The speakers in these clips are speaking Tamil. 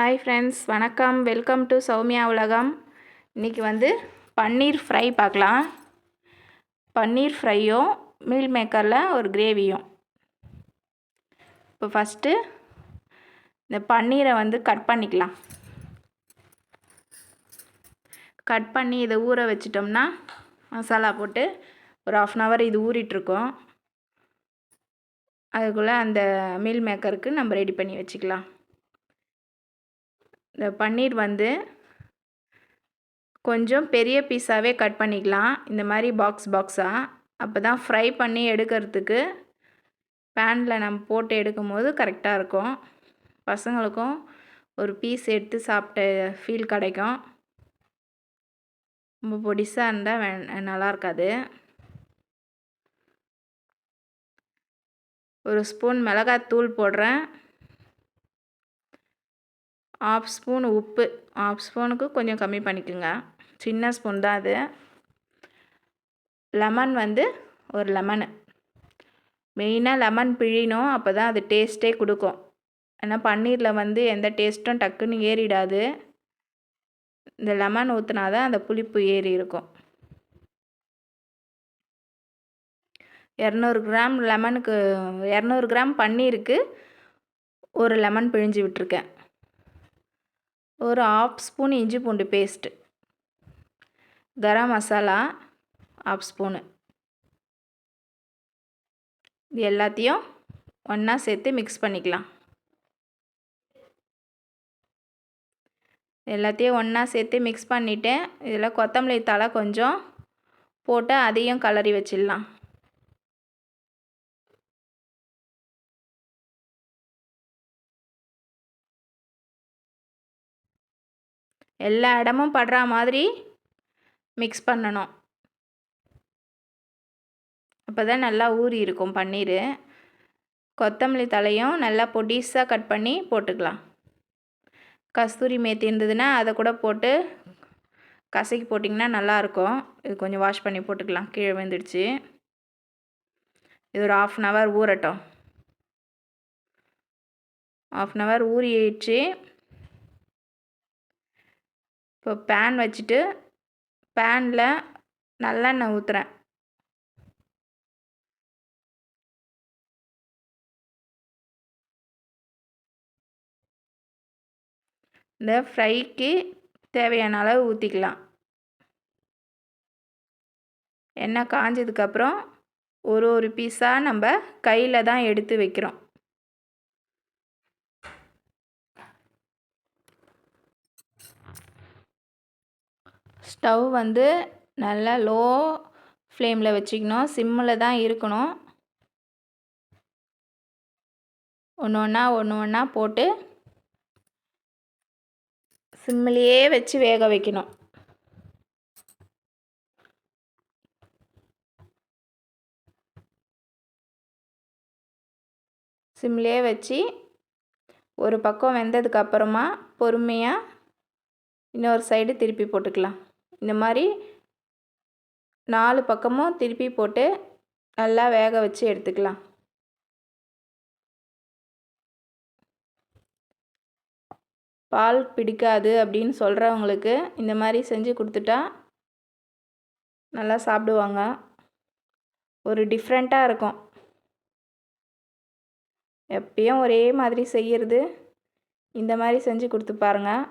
ஹாய் ஃப்ரெண்ட்ஸ் வணக்கம். Welcome to Sowmya Ulagam. இன்றைக்கி வந்து பன்னீர் ஃப்ரை பார்க்கலாம். பன்னீர் ஃப்ரையும் மீல் மேக்கரில் ஒரு கிரேவியும் இப்போ ஃபஸ்ட்டு இந்த பன்னீரை வந்து கட் பண்ணிக்கலாம். கட் பண்ணி இதை ஊற வச்சிட்டோம்னா மசாலா போட்டு ஒரு ஆஃப் அன் ஹவர் இது ஊறிட்டுருக்கோம். அதுக்குள்ளே அந்த மீல் மேக்கருக்கு நம்ம ரெடி பண்ணி வச்சுக்கலாம். இந்த பன்னீர் வந்து கொஞ்சம் பெரிய பீஸாகவே கட் பண்ணிக்கலாம். இந்த மாதிரி பாக்ஸ் பாக்ஸாக அப்போ தான் ஃப்ரை பண்ணி எடுக்கிறதுக்கு பேனில் நம்ம போட்டு எடுக்கும் போது கரெக்டாக இருக்கும். பசங்களுக்கும் ஒரு பீஸ் எடுத்து சாப்பிட்ட ஃபீல் கிடைக்கும். ரொம்ப பொடிசாக இருந்தால் வே நல்லா இருக்காது. ஒரு ஸ்பூன் மிளகாய் தூள் போடுறேன். ஆஃப் ஸ்பூன் உப்பு. ஆஃப் ஸ்பூனுக்கு கொஞ்சம் கம்மி பண்ணிக்கோங்க. சின்ன ஸ்பூன் தான் அது. லெமன் வந்து ஒரு லெமனு. மெயினாக லெமன் பிழியணும் அப்போ தான் அது டேஸ்ட்டே கொடுக்கும். ஏன்னா பன்னீரில் வந்து எந்த டேஸ்ட்டும் டக்குன்னு ஏறிடாது. இந்த லெமன் ஊற்றினா தான் அந்த புளிப்பு ஏறி இருக்கும். இரநூறு கிராம் லெமனுக்கு இரநூறு கிராம் பன்னீருக்கு ஒரு லெமன் பிழிஞ்சு விட்டுருக்கேன். ஒரு ஆஃப் ஸ்பூன் இஞ்சி பூண்டு paste garam masala half spoon இது எல்லாத்தையும் ஒன்றா சேர்த்து மிக்ஸ் பண்ணிக்கலாம். எல்லாத்தையும் ஒன்றா சேர்த்து மிக்ஸ் பண்ணிவிட்டேன் இதில் கொத்தமல்லி தலை கொஞ்சம் போட்டு அதையும் கலரி வச்சிடலாம். எல்லா இடமும் படுற மாதிரி மிக்ஸ் பண்ணணும். அப்போ தான் நல்லா ஊறி இருக்கும் பன்னீர். கொத்தமல்லி தலையும் நல்லா பொடிசாக கட் பண்ணி போட்டுக்கலாம். கஸ்தூரி மேத்தி இருந்ததுன்னா அதை கூட போட்டு கசக்கி போட்டிங்கன்னா நல்லாயிருக்கும் இது கொஞ்சம் வாஷ் பண்ணி போட்டுக்கலாம். கீழே வந்துடுச்சு இது ஒரு ஆஃப் அன் ஹவர் ஊறட்டும். ஆஃப் அன் ஹவர் ஊறிடுச்சு இப்போ பேன் வச்சுட்டு பேனில் நல்லெண்ணெய் ஊற்றுறேன் இந்த ஃப்ரைக்கு தேவையான அளவு ஊற்றிக்கலாம் எண்ணெய் காஞ்சதுக்கப்புறம் ஒரு ஒரு பீஸாக நம்ம கையில் தான் எடுத்து வைக்கிறோம். ஸ்டவ் வந்து நல்லா லோ ஃப்ளேமில் வச்சுக்கணும். சிம்மில் தான் இருக்கணும். ஒன்று ஒன்றா ஒன்று ஒன்றா போட்டு சிம்மிலேயே வச்சு வேக வைக்கணும். சிம்லேயே வச்சு ஒரு பக்கம் வெந்ததுக்கப்புறமா பொறுமையாக இன்னொரு சைடு திருப்பி போட்டுக்கலாம். இந்த மாதிரி நாலு பக்கமும் திருப்பி போட்டு நல்லா வேக வச்சு எடுத்துக்கலாம். பால் பிடிக்காது அப்படின்னு சொல்கிறவங்களுக்கு இந்த மாதிரி செஞ்சு கொடுத்துட்டா நல்லா சாப்பிடுவாங்க. ஒரு டிஃப்ரெண்ட்டாக இருக்கும். எப்பயும் ஒரே மாதிரி செய்கிறது இந்த மாதிரி செஞ்சு கொடுத்து பாருங்கள்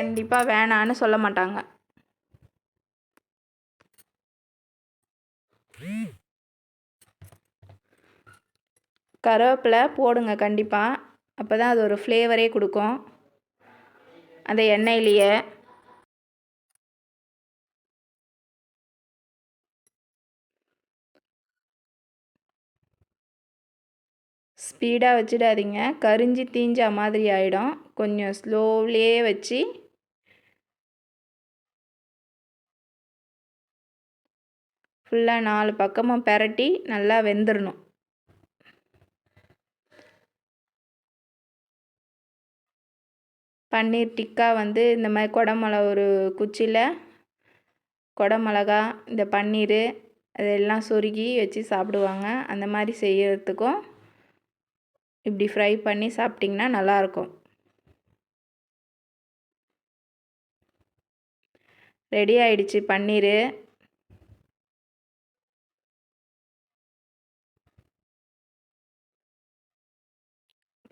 கண்டிப்பாக வேணான்னு சொல்ல மாட்டாங்க. கருவேப்பிலை போடுங்க கண்டிப்பாக அப்போ தான் அது ஒரு ஃப்ளேவரே கொடுக்கும். அந்த எண்ணெயிலேயே. ஸ்பீடாக வச்சிடாதீங்க. கரிஞ்சி தீஞ்ச மாதிரி ஆகிடும் கொஞ்சம் ஸ்லோவ்லேயே வச்சு ஃபுல்லாக நாலு பக்கமும் பெரட்டி நல்லா வெந்துடணும் பன்னீர் டிக்கா வந்து இந்த மாதிரி குடமிளகா ஒரு குச்சியில் குடமிளகா இந்த பன்னீர் அதெல்லாம் சொருகி வச்சு சாப்பிடுவாங்க. அந்த மாதிரி செய்கிறதுக்கும் இப்படி ஃப்ரை பண்ணி சாப்பிட்டிங்கன்னா நல்லாயிருக்கும். ரெடி ஆயிடுச்சு பன்னீர்.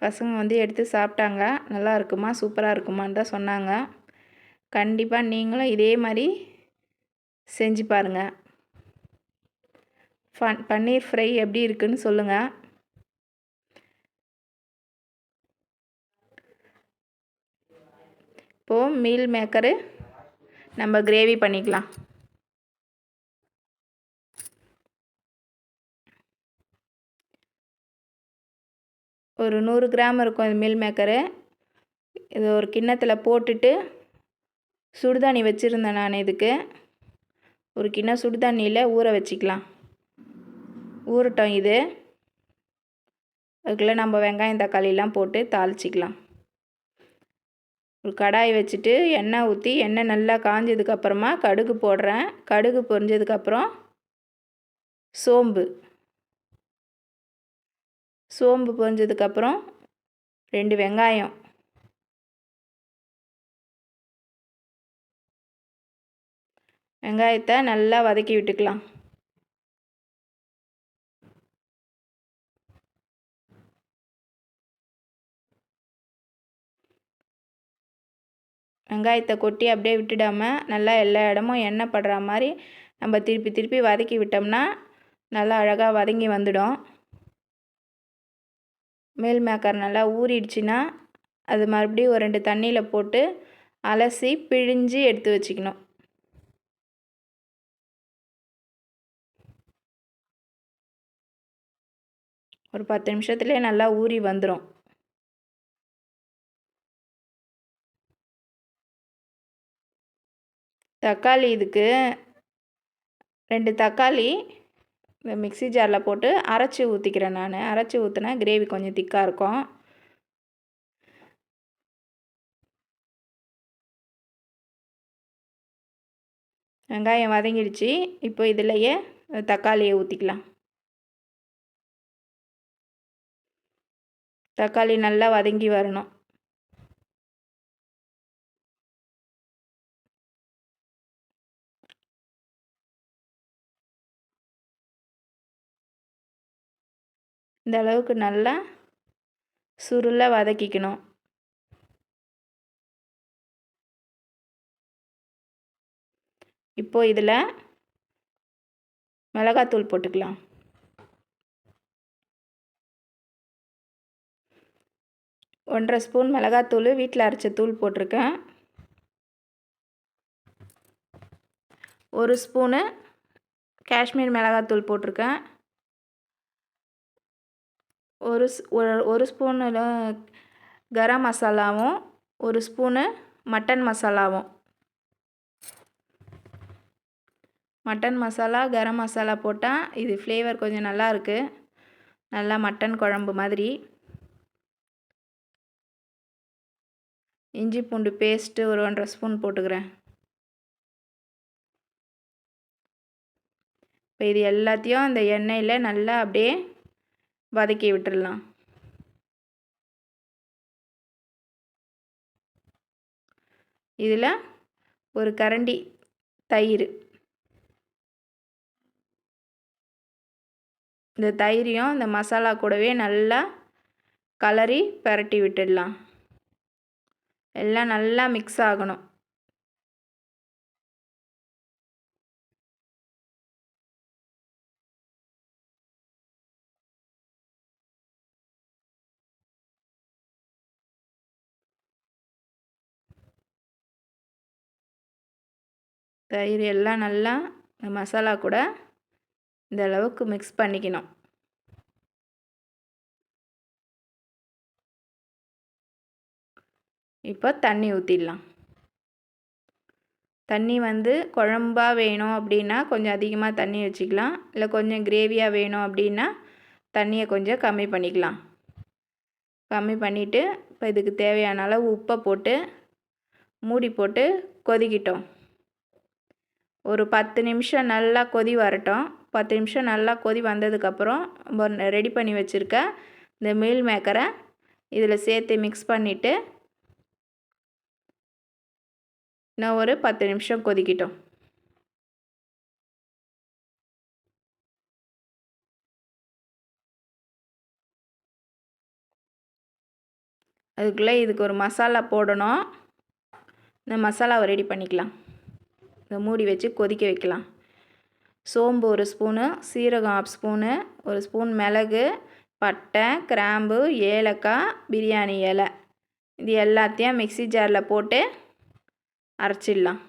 பசங்க வந்து எடுத்து சாப்பிட்டாங்க. நல்லா இருக்குமா? சூப்பராக இருக்குமான்னு தான் சொன்னாங்க. கண்டிப்பாக நீங்களும் இதே மாதிரி செஞ்சு பாருங்கள் ஃபன் பன்னீர் ஃப்ரை எப்படி இருக்குன்னு சொல்லுங்கள் இப்போது மீல் மேக்கரு நம்ம கிரேவி பண்ணிக்கலாம். ஒரு நூறு கிராம் இருக்கும் இது மில் மேக்கரு. இது ஒரு கிண்ணத்தில் போட்டுட்டு சுடுதண்ணி வச்சுருந்தேன் நான் இதுக்கு. ஒரு கிண்ணம் சுடுதண்ணியில் ஊற வச்சுக்கலாம். ஊறட்டும் இது. அதுக்குள்ளே நம்ம வெங்காயம் தக்காளிலாம் போட்டு தாளிச்சிக்கலாம். ஒரு கடாய் வச்சுட்டு எண்ணெய் ஊற்றி எண்ணெய் நல்லா காஞ்சதுக்கப்புறமா கடுகு போடுறேன். கடுகு பொரிஞ்சதுக்கப்புறம் சோம்பு. சோம்பு பொரிஞ்சதுக்கப்புறம் ரெண்டு வெங்காயம். வெங்காயத்தை நல்லா வதக்கி விட்டுக்கலாம். வெங்காயத்தை கொட்டி அப்படியே விட்டுடாமல் நல்லா எல்லா இடமும் எண்ணெய் படுற மாதிரி நம்ம திருப்பி திருப்பி வதக்கி விட்டோம்னா நல்லா அழகாக வதங்கி வந்துடும். மேல் மேக்கர் நல்லா ஊறிடுச்சுன்னா அது மறுபடியும் ஒரு ரெண்டு தண்ணியில் போட்டு அலசி பிழிஞ்சு எடுத்து வச்சுக்கணும். ஒரு பத்து நிமிஷத்துலேயே நல்லா ஊறி வந்துடும் தக்காளி இதுக்கு ரெண்டு தக்காளி இந்த மிக்சி ஜாரில் போட்டு அரைச்சி ஊற்றிக்கிறேன் நான். அரைச்சி ஊற்றினா கிரேவி கொஞ்சம் திக்காக இருக்கும். வெங்காயம் வதங்கிடுச்சு. இப்போ இதிலையே தக்காளியை ஊற்றிக்கலாம் தக்காளி நல்லா வதங்கி வரணும். இந்த அளவுக்கு நல்லா சுருளை வதக்கிக்கணும். இப்போது இதில் மிளகாத்தூள் போட்டுக்கலாம். ஒன்றரை ஸ்பூன் மிளகாத்தூள் வீட்டில் அரைச்ச தூள் போட்டிருக்கேன். ஒரு ஸ்பூனு காஷ்மீர் மிளகாத்தூள் போட்டிருக்கேன். ஒரு ஒரு ஸ்பூனில் கரம் மசாலாவும் ஒரு ஸ்பூனு மட்டன் மசாலாவும். மட்டன் மசாலா கரம் மசாலா போட்டால் இது ஃப்ளேவர் கொஞ்சம் நல்லா இருக்குது நல்லா மட்டன் குழம்பு மாதிரி. இஞ்சி பூண்டு பேஸ்ட்டு ஒரு ஒன்றரை ஸ்பூன் போட்டுக்கிறேன். இப்போ இது எல்லாத்தையும் அந்த எண்ணெயில் நல்லா அப்படியே வதக்கி விட்டுடலாம் இதில் ஒரு கரண்டி தயிர். இந்த தயிரையும் இந்த மசாலா கூடவே நல்லா கலரி பரட்டி விட்டுடலாம். எல்லாம் நல்லா மிக்ஸ் ஆகணும். தயிர் எல்லாம் நல்லா இந்த மசாலா கூட இந்த அளவுக்கு மிக்ஸ் பண்ணிக்கணும். இப்போ தண்ணி ஊற்றிடலாம் தண்ணி வந்து குழம்பாக வேணும் அப்படின்னா கொஞ்சம் அதிகமாக தண்ணி வச்சுக்கலாம். இல்லை கொஞ்சம் கிரேவியாக வேணும் அப்படின்னா தண்ணியை கொஞ்சம் கம்மி பண்ணிக்கலாம். கம்மி பண்ணிவிட்டு இப்போ இதுக்கு தேவையான அளவு உப்பை போட்டு மூடி போட்டு கொதிக்கிட்டோம். ஒரு பத்து நிமிஷம் நல்லா கொதி வரட்டும். பத்து நிமிஷம் நல்லா கொதி வந்ததுக்கப்புறம் ரெடி பண்ணி வச்சுருக்க இந்த மீல் மேக்கரை இதில் சேர்த்து மிக்ஸ் பண்ணிவிட்டு இன்னும் ஒரு பத்து நிமிஷம் கொதிக்கிட்டோம். அதுக்குள்ளே இதுக்கு ஒரு மசாலா போடணும். இந்த மசாலாவை ரெடி பண்ணிக்கலாம். இதை மூடி வச்சு கொதிக்க வைக்கலாம். சோம்பு ஒரு ஸ்பூனு சீரகம் ஆஃப் ஸ்பூனு ஒரு ஸ்பூன் மிளகு பட்டை கிராம்பு ஏலக்காய் பிரியாணி இலை. இது எல்லாத்தையும் மிக்சி ஜாரில் போட்டு அரைச்சிடலாம்.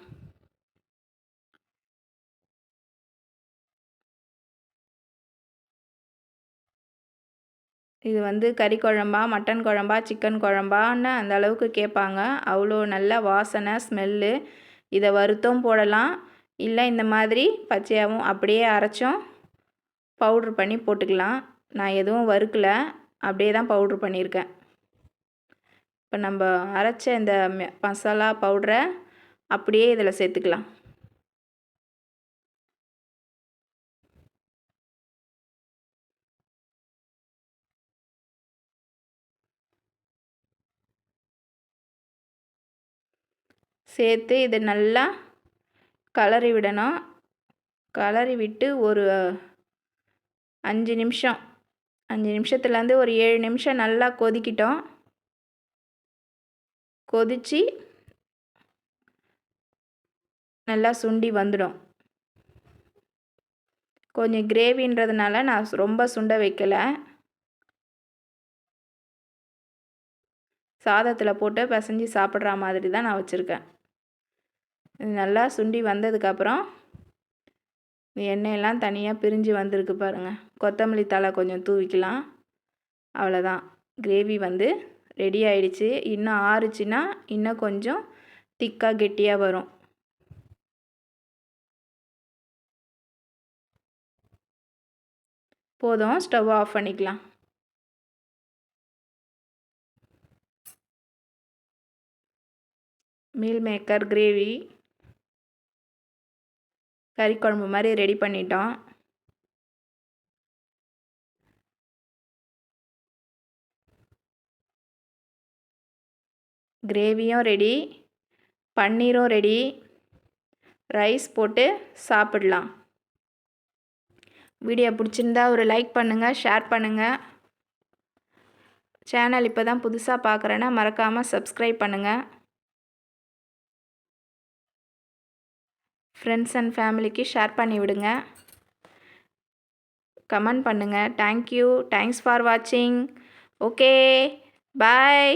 இது வந்து கறி குழம்பா மட்டன் குழம்பா சிக்கன் குழம்பான்னு அந்த அளவுக்கு கேட்பாங்க. அவ்வளோ நல்ல வாசனை ஸ்மெல்லு இதை வறுத்தும் போடலாம். இல்லை இந்த மாதிரி பச்சையாகவும் அப்படியே அரைச்சும் பவுட்ரு பண்ணி போட்டுக்கலாம். நான் எதுவும் வறுக்கலை. அப்படியே தான் பவுட்ரு பண்ணியிருக்கேன். இப்போ நம்ம அரைச்ச இந்த மசாலா பவுட்ரை அப்படியே இதில் சேர்த்துக்கலாம். சேர்த்து இது நல்லா கலரி விடணும். கலரி விட்டு ஒரு அஞ்சு நிமிஷம். அஞ்சு நிமிஷத்துலேருந்து ஒரு ஏழு நிமிஷம் நல்லா கொதிக்கிட்டோம். கொதித்து நல்லா சுண்டி வந்துடும். கொஞ்சம் கிரேவின்றதுனால நான் ரொம்ப சுண்ட வைக்கலை. சாதத்தில் போட்டு பிசைஞ்சு சாப்பிட்ற மாதிரி தான் நான் வச்சுருக்கேன். இது நல்லா சுண்டி வந்ததுக்கப்புறம் எண்ணெயெல்லாம் தனியாக பிரிஞ்சு வந்திருக்கு பாருங்கள் கொத்தமல்லி தலை கொஞ்சம் தூவிக்கலாம். அவ்வளோதான் கிரேவி வந்து ரெடி ஆயிடுச்சு. இன்னும் ஆறுச்சுன்னா இன்னும் கொஞ்சம் திக்காக கெட்டியாக வரும். போதும். ஸ்டவ் ஆஃப் பண்ணிக்கலாம். Meal maker gravy. கறி குழம்பு மாதிரி ரெடி பண்ணிட்டோம். கிரேவியும் ரெடி பன்னீரும் ரெடி ரைஸ் போட்டு சாப்பிடலாம். வீடியோ பிடிச்சிருந்தா ஒரு லைக் பண்ணுங்கள் ஷேர் பண்ணுங்கள் சேனல் இப்போ தான் புதுசாக பார்க்குறேன்னா மறக்காமல் சப்ஸ்கிரைப் பண்ணுங்கள் ஃப்ரெண்ட்ஸ் அண்ட் ஃபேமிலிக்கு ஷேர் பண்ணி விடுங்க. கமெண்ட் பண்ணுங்கள் தேங்க்யூ தேங்க்ஸ் ஃபார் வாட்சிங் ஓகே பாய்